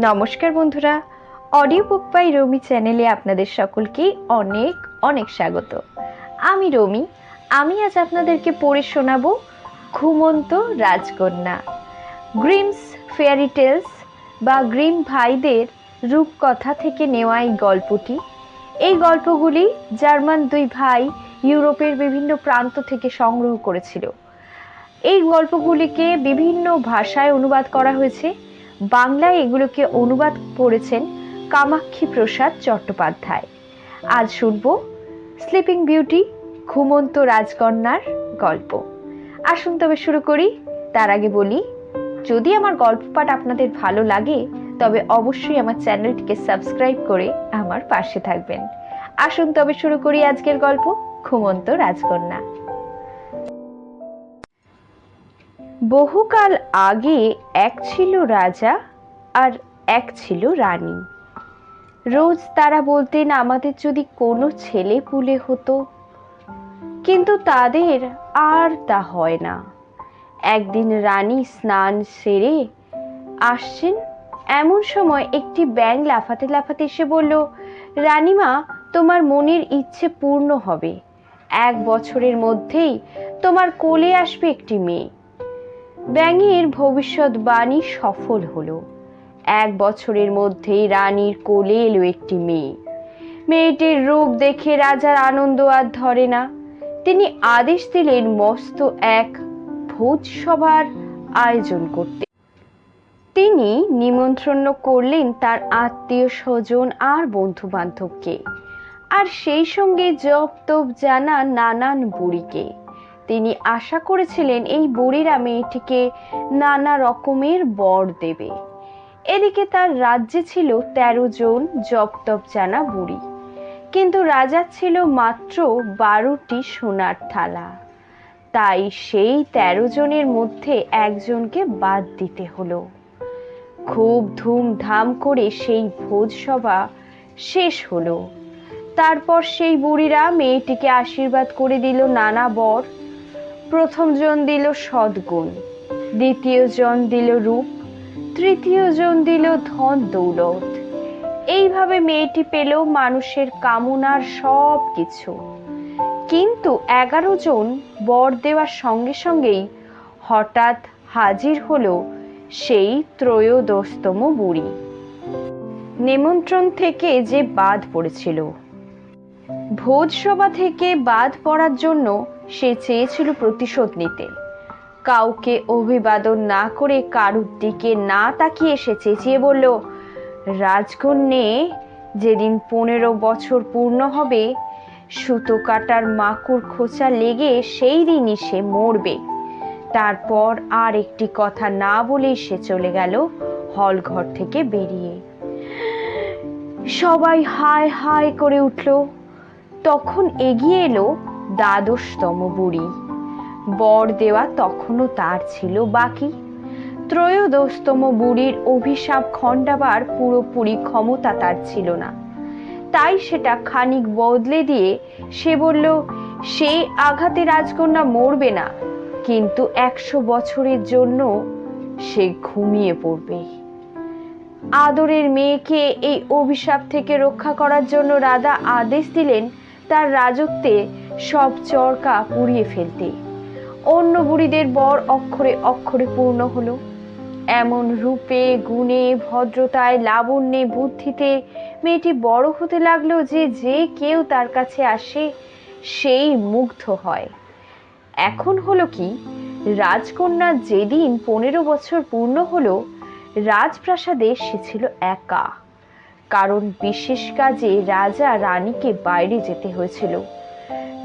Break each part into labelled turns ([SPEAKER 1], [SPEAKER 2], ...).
[SPEAKER 1] নমস্কার বন্ধুরা। Audio book by রমি চ্যানেলে আপনাদের সকলকে অনেক অনেক স্বাগত। আমি রমি। আমি আজ আপনাদেরকে পড়ে শোনাবো ঘুমন্ত রাজকন্যা। গ্রিমস ফেয়ারি টেলস বা গ্রিম ভাইদের রূপকথা থেকে নেওয়া এই গল্পটি। এই গল্পগুলি জার্মান দুই ভাই ইউরোপের বিভিন্ন প্রান্ত থেকে সংগ্রহ করেছিল। এই গল্পগুলিকে বিভিন্ন ভাষায় অনুবাদ করা হয়েছে। বাংলায় এগুলোকে অনুবাদ করেছেন কামাক্ষী প্রসাদ চট্টোপাধ্যায়। আজ শুনব স্লিপিং বিউটি ঘুমন্ত রাজকন্যার গল্প। আসুন তবে শুরু করি। তার আগে বলি, যদি আমার গল্প পাঠ আপনাদের ভালো লাগে, তবে অবশ্যই আমার চ্যানেলটিকে সাবস্ক্রাইব করে আমার পাশে থাকবেন। আসুন তবে শুরু করি আজকের গল্প, ঘুমন্ত রাজকন্যা। বহুকাল আগে এক ছিল রাজা আর এক ছিল রানী। রোজ তারা বলতেন, আমাদের যদি কোনো ছেলে পুলে হতো, কিন্তু তাদের আর তা হয় না। একদিন রানী স্নান সেরে আসছেন, এমন সময় একটি ব্যাং লাফাতে লাফাতে এসে বলল, রানীমা, তোমার মনের ইচ্ছে পূর্ণ হবে। এক বছরের মধ্যেই তোমার কোলে আসবে একটি মেয়ে। ব্যাঙের ভবিষ্যৎবাণী সফল হলো। এক বছরের মধ্যেই রানীর কোলে এলো একটি মেয়ে। মেয়েটির রূপ দেখে রাজার আনন্দ আর ধরে না। তিনি আদেশ দিলেন মস্ত এক ভোজ সভার আয়োজন করতে। তিনি নিমন্ত্রণ করলেন তার আত্মীয় স্বজন আর বন্ধু বান্ধবকে আর সেই সঙ্গে জপ তপ জানা নানান বুড়িকে। তিনি আশা করেছিলেন এই বুড়িরা মেয়েটিকে নানা রকমের বর দেবে। এদিকে তার রাজ্যে ছিল তেরো জন জপ তপ জানা বুড়ি। কিন্তু রাজার ছিল মাত্র বারোটি সোনার থালা। তাই সেই তেরো জনের মধ্যে একজনকে বাদ দিতে হলো। খুব ধুমধাম করে সেই ভোজ সভা শেষ হলো। তারপর সেই বুড়িরা মেয়েটিকে আশীর্বাদ করে দিল নানা বর। প্রথম জন দিল সদ্গুণ, দ্বিতীয় জন দিল রূপ, তৃতীয় জন দিল ধন দৌলত। এইভাবে মেয়েটি পেল মানুষের কামনার সব কিছু। কিন্তু এগারো জন বর দেওয়ার সঙ্গে সঙ্গেই হঠাৎ হাজির হলো সেই ত্রয়োদশতম বুড়ি। নিমন্ত্রণ থেকে যে বাদ পড়েছিল। ভোজসভা থেকে বাদ পড়ার জন্য সে চেয়েছিল প্রতিশোধ নিতে। কাউকে অভিবাদন না করে কারুর দিকে না তাকিয়ে সে চেঁচিয়ে বলল, রাজকন্যে, যেদিন পনেরো বছর পূর্ণ হবে, সুতো কাটার মাকুর খোঁচা লেগে সেই দিনই সে মরবে। তারপর আর একটি কথা না বলেই সে চলে গেল হল ঘর থেকে বেরিয়ে। সবাই হায় হায় করে উঠল। তখন এগিয়ে এলো দ্বাদশতম বুড়ি। বর দেওয়া তখনও তার ছিল বাকি। ত্রয়োদশতম বুড়ির অভিশাপ খণ্ডাবার পুরোপুরি ক্ষমতা তার ছিল না। তাই সেটা খানিক বদলে দিয়ে সে বলল সেই আঘাতে রাজকন্যা মরবে না, কিন্তু একশো বছরের জন্য সে ঘুমিয়ে পড়বে। আদরের মেয়েকে এই অভিশাপ থেকে রক্ষা করার জন্য রাধা আদেশ দিলেন, তার রাজত্বে সব চরকা পুড়িয়ে ফেলতে। অন্য বুড়িদের বর অক্ষরে অক্ষরে পূর্ণ হলো। এমন রূপে, গুণে, ভদ্রতায়, লাবণ্যে, বুদ্ধিতে মেয়েটি বড় হতে লাগল যে যে কেউ তার কাছে আসে, সেই মুগ্ধ হয়। এখন হলো কি? রাজকন্যা যেদিন পনেরো বছর পূর্ণ হলো, রাজপ্রাসাদে সে ছিল একা। কারণ বিশেষ কাজে রাজা রানীকে বাইরে যেতে হয়েছিল।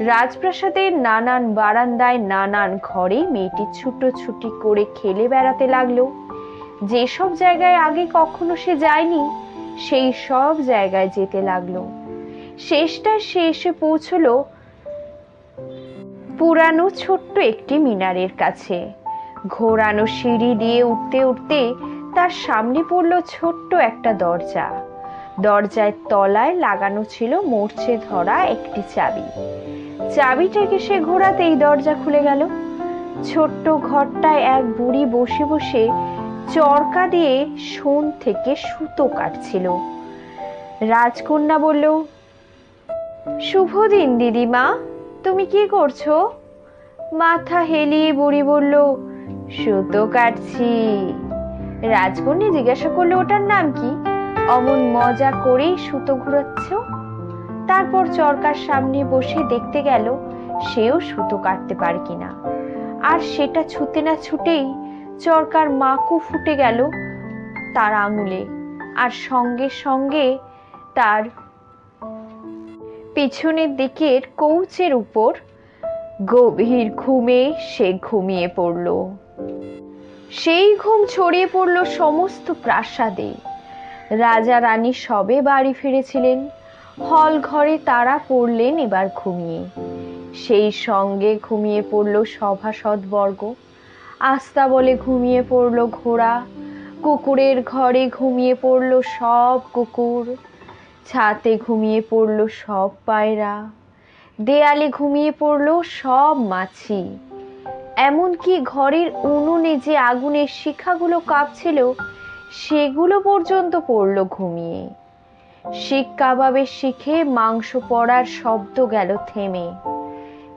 [SPEAKER 1] রাজপ্রাসাদের নানান বারান্দায় নানান ঘরে মেয়েটি ছুটোছুটি করে খেলে বেড়াতে লাগল। যেসব জায়গায় আগে কখনো সে যায়নি, সেই সব জায়গায় যেতে লাগল। শেষটায় সে এসে পৌঁছলো পুরানো ছোট্ট একটি মিনারের কাছে। ঘোরানো সিঁড়ি দিয়ে উঠতে উঠতে তার সামনে পড়ল ছোট্ট একটা দরজা। দরজায় তলায় লাগানো ছিল মরচে ধরা একটি চাবি। চাবিটাকে সে ঘোরাতেই দরজা খুলে গেল। ছোট্ট ঘরটায় এক বুড়ি বসে বসে চরকা দিয়ে সোন থেকে সুতো কাটছিল। রাজকন্যা বলল, শুভ দিন দিদিমা, তুমি কি করছ? মাথা হেলিয়ে বুড়ি বলল, সুতো কাটছি। রাজকন্যা জিজ্ঞাসা করল, ওটার নাম কি? অমন মজা করেই সুতো ঘুরাচ্ছ তারপর চরকার সামনে বসে দেখতে গেল, সেও সুতো কাটতে পারে কিনা। আর সেটা ছুতে না ছুটেই চরকার মাকু ফুটে গেল তার আঙুলে আর সঙ্গে সঙ্গে তার পিছনের দিকের কৌচের উপর গভীর ঘুমে সে ঘুমিয়ে পড়ল। সেই ঘুম ছড়িয়ে পড়ল সমস্ত প্রাসাদে। রাজা রানী সবে বাড়ি ফিরেছিলেন। হল ঘরে তারা পড়লেন এবার ঘুমিয়ে। সেই সঙ্গে ঘুমিয়ে পড়ল সভাসদবর্গ আস্তা বলে ঘুমিয়ে পড়ল ঘোড়া। কুকুরের ঘরে ঘুমিয়ে পড়ল সব কুকুর। ছাতে ঘুমিয়ে পড়ল সব পায়রা। দেয়ালে ঘুমিয়ে পড়ল সব মাছি। এমনকি ঘরের উনুনে যে আগুনের শিখাগুলো কাঁপছিল সেগুলো পর্যন্ত পড়ল ঘুমিয়ে। শিখ কাবাবের শিখে মাংস পড়ার শব্দ গেল থেমে।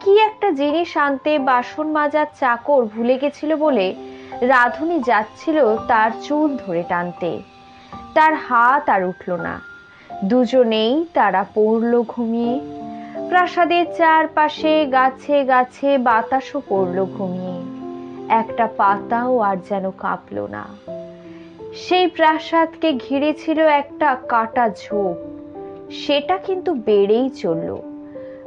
[SPEAKER 1] কি একটা জিনিস আনতে বাসন মাজার চাকর ভুলে গেছিল বলে রাধুনি যাচ্ছিল তার চুল ধরে টানতে। তার হাত আর উঠল না। দুজনেই তারা পড়ল ঘুমিয়ে। প্রাসাদের চারপাশে গাছে গাছে বাতাসও পড়ল ঘুমিয়ে। একটা পাতাও আর যেন কাঁপল না। সেই প্রাসাদকে ঘিরে ছিল একটা কাটা ঝোপ। সেটা কিন্তু বেড়েই চলল।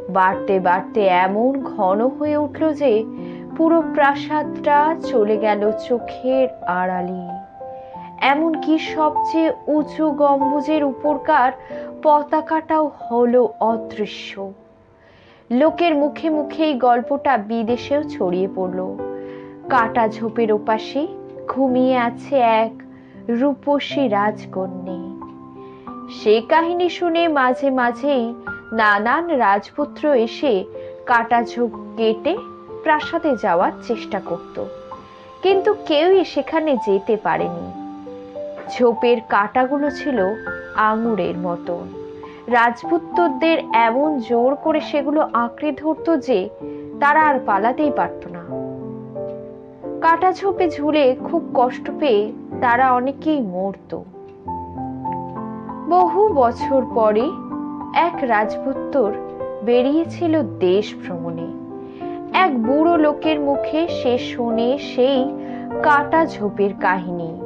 [SPEAKER 1] বাড়তে বাড়তে এমন ঘন হয়ে উঠল যে পুরো প্রাসাদটা চলে গেল চোখের আড়ালে। এমনকি সবচেয়ে উঁচু গম্বুজের উপরকার পতাকাটাও হলো অদৃশ্য। লোকের মুখে মুখে এই গল্পটা বিদেশেও ছড়িয়ে পড়ল। কাটা ঝোপের ওপাশে ঘুমিয়ে আছে এক রূপসী রাজকন্যে। সে কাহিনী শুনে মাঝে মাঝেই নানান রাজপুত্র এসে কাটা ঝোপ কেটে প্রাসাদে যাওয়ার চেষ্টা করত। কিন্তু কেউই সেখানে যেতে পারেনি। ঝোপের কাটাগুলো ছিল আঙুরের মতন। রাজপুত্রদের এমন জোর করে সেগুলো আঁকড়ে ধরত যে তারা আর পালাতেই পারত না। কাটা ঝোপে ঝুলে খুব কষ্ট পেয়ে তারা অনেকেই মরত। বহু বছর পরে এক রাজপুত্তর বেরিয়েছিল দেশ ভ্রমণে। এক বুড়ো লোকের মুখে সে শোনে সেই কাটা ঝোপের কাহিনী।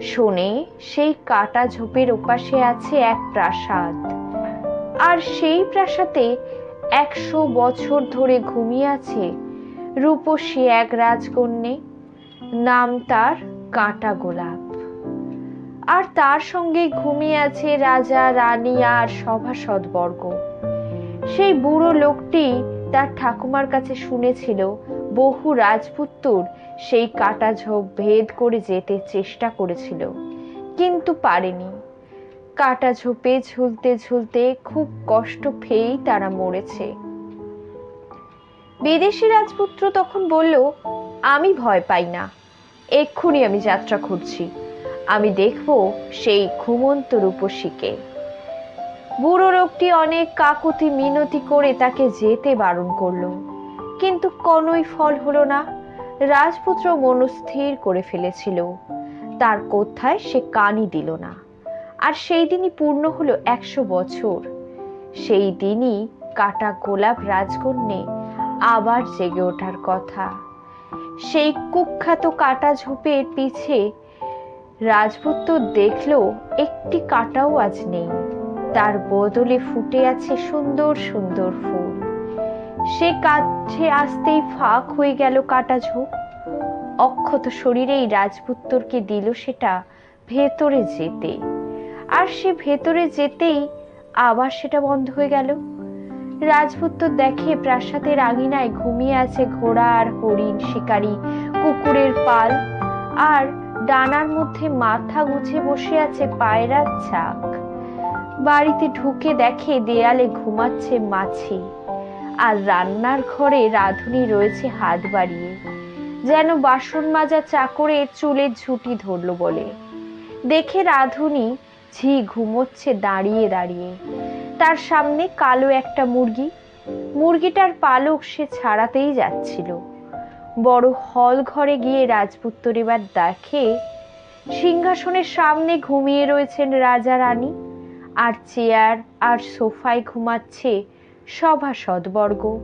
[SPEAKER 1] শোনে সেই কাটা ঝোপের ওপাশে আছে এক প্রাসাদ। আর সেই প্রাসাদে একশো বছর ধরে ঘুমিয়ে আছে রূপসী এক রাজকন্যে। নাম তার কাঁটা গোলাপ। আর তার সঙ্গে ঘুমিয়ে আছে রাজা, রানী আর সভাসদবর্গ সেই বুড়ো লোকটি তার ঠাকুমার কাছে শুনেছিল, বহু রাজপুত্তর সেই কাটা ঝোপ ভেদ করে যেতে চেষ্টা করেছিল, কিন্তু পারেনি। কাটা ঝোপে ঝুলতে ঝুলতে খুব কষ্ট পেয়েই তারা মরেছে। বিদেশি রাজপুত্র তখন বলল, আমি ভয় পাই না। এক্ষুনি আমি যাত্রা খুঁজছি। আমি দেখব সেই ঘুমন্ত রূপসীকে। বুড়ো লোকটি অনেক কাকুতি মিনতি করে তাকে যেতে বারণ করল। কিন্তু কোনোই ফল হলো না। রাজপুত্র মনস্থির করে ফেলেছিল। তার কোথায় সে কানই দিল না। আর সেই দিনই পূর্ণ হলো একশো বছর। সেই দিনই কাটা গোলাপ রাজকন্যে আবার জেগে ওঠার কথা। সেই কুখ্যাত কাটা ঝোপের পিছে রাজপুত্র দেখল একটি কাটাও আজ নেই। তার বদলে ফুটে আছে সুন্দর সুন্দর ফুল। সে কাছে আসতেই ফাঁক হয়ে গেল কাটা ঝোপ। অক্ষত শরীরেই রাজপুত্তরকে দিল সেটা ভেতরে যেতে। আর সে ভেতরে যেতেই আবার সেটা বন্ধ হয়ে গেল। রাজপুত্র দেখে প্রাসাদের আঙিনায় ঘুমিয়ে আছে ঘোড়া আর হরিণ শিকারী, কুকুরের পাল। আর ডানার মধ্যে মাথা গুছে বসে আছে পায়রার চাক। বাড়িতে ঢুকে দেখে দেয়ালে ঘুমাচ্ছে মাছি। আর রান্নার ঘরে রাঁধুনি রয়েছে হাত বাড়িয়ে। যেন বাসন মাজা চাকরে চুলের ঝুঁটি ধরলো বলে। দেখে রাধুনি ঝি ঘুমোচ্ছে দাঁড়িয়ে দাঁড়িয়ে। তার সামনে কালো একটা মুরগি। মুরগিটার পালক সে ছাড়াতেই যাচ্ছিল। বড় হল ঘরে গিয়ে রাজপুত্তর এবার দেখে সিংহাসনের সামনে ঘুমিয়ে রয়েছেন রাজা রানী। আর চেয়ার আর সোফায় ঘুমাচ্ছে সভাসদবর্গ।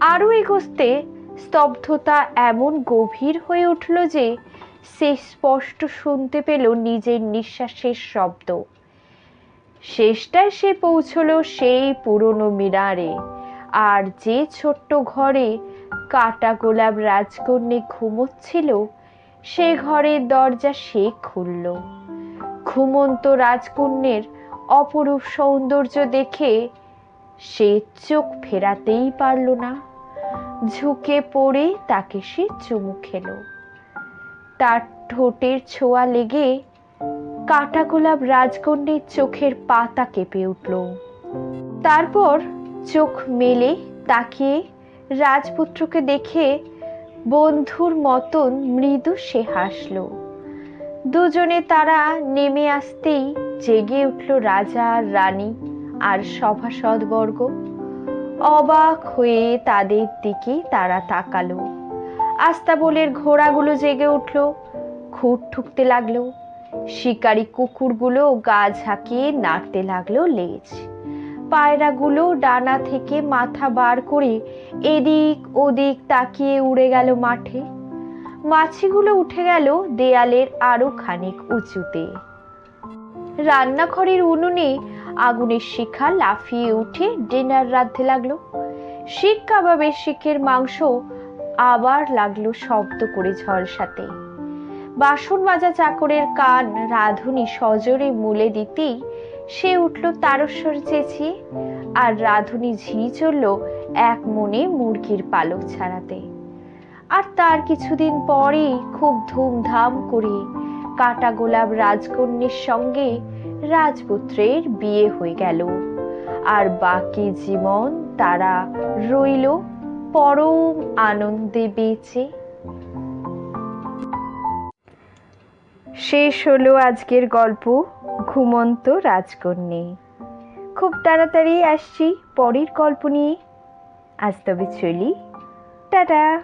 [SPEAKER 1] আরও এগোস্তে স্তব্ধতা এমন গভীর হয়ে উঠল যে সে স্পষ্ট শুনতে পেল নিজের নিঃশ্বাসের শব্দ। শেষটায় সে পৌঁছলো সেই পুরনো মিনারে আর যে ছোট্ট ঘরে কাটা গোলাপ রাজকন্যে ঘুমোচ্ছিল, সে ঘরের দরজা সে খুলল। ঘুমন্ত রাজকন্যের অপরূপ সৌন্দর্য দেখে সে চোখ ফেরাতেই পারল না। ঝুঁকে পড়ে তাকে সে চুমু খেলো। তার ঠোঁটের ছোঁয়া লেগে কাটা গোলাপ রাজকন্যের চোখের পাতা কেঁপে উঠল। তারপর চোখ মেলে তাকিয়ে রাজপুত্রকে দেখে বন্ধুর মতন মৃদু সে হাসল। দুজনে তারা নেমে আসতেই জেগে উঠল রাজা রানী আর সভাসদবর্গ। অবাক হয়ে তাদের দিকে তারা তাকালো। আস্তাবলের ঘোড়াগুলো জেগে উঠল খুঁট ঠুকতে লাগল, শিকারি কুকুরগুলো গা ঝাঁকিয়ে নাড়তে লাগল লেজ। পায়রাগুলো ডানা থেকে মাথা বার করে এদিক ওদিক তাকিয়ে উড়ে গেল মাঠে। মাছিগুলো উঠে গেল দেয়ালের আরও খানিক উঁচুতে। রান্নাঘরের উনুনে আগুনের শিখা লাফিয়ে উঠে ডিনার রাঁধতে লাগল। শিখ কাবাবের শিখের মাংস আবার লাগল শব্দ করে ঝলসাতে বাসন মাজা চাকরের কান রাধুনি সজোরে মুলে দিতেই সে উঠল তারস্বর চেঁচিয়ে আর রাধুনি ঝি চলল এক মনে মুরগির পালক ছাড়াতে। আর তার কিছুদিন পরেই খুব ধুমধাম করে কাটা গোলাপ রাজকন্যের সঙ্গে রাজপুত্রের বিয়ে হয়ে গেল। আর বাকি জীবন তারা রইল পরম আনন্দে বেঁচে। শেষ হলো আজকের গল্প ঘুমন্ত রাজকন্যে। খুব তাড়াতাড়ি আসছি পরের গল্প নিয়ে। আজ তবে চলি। টাটা।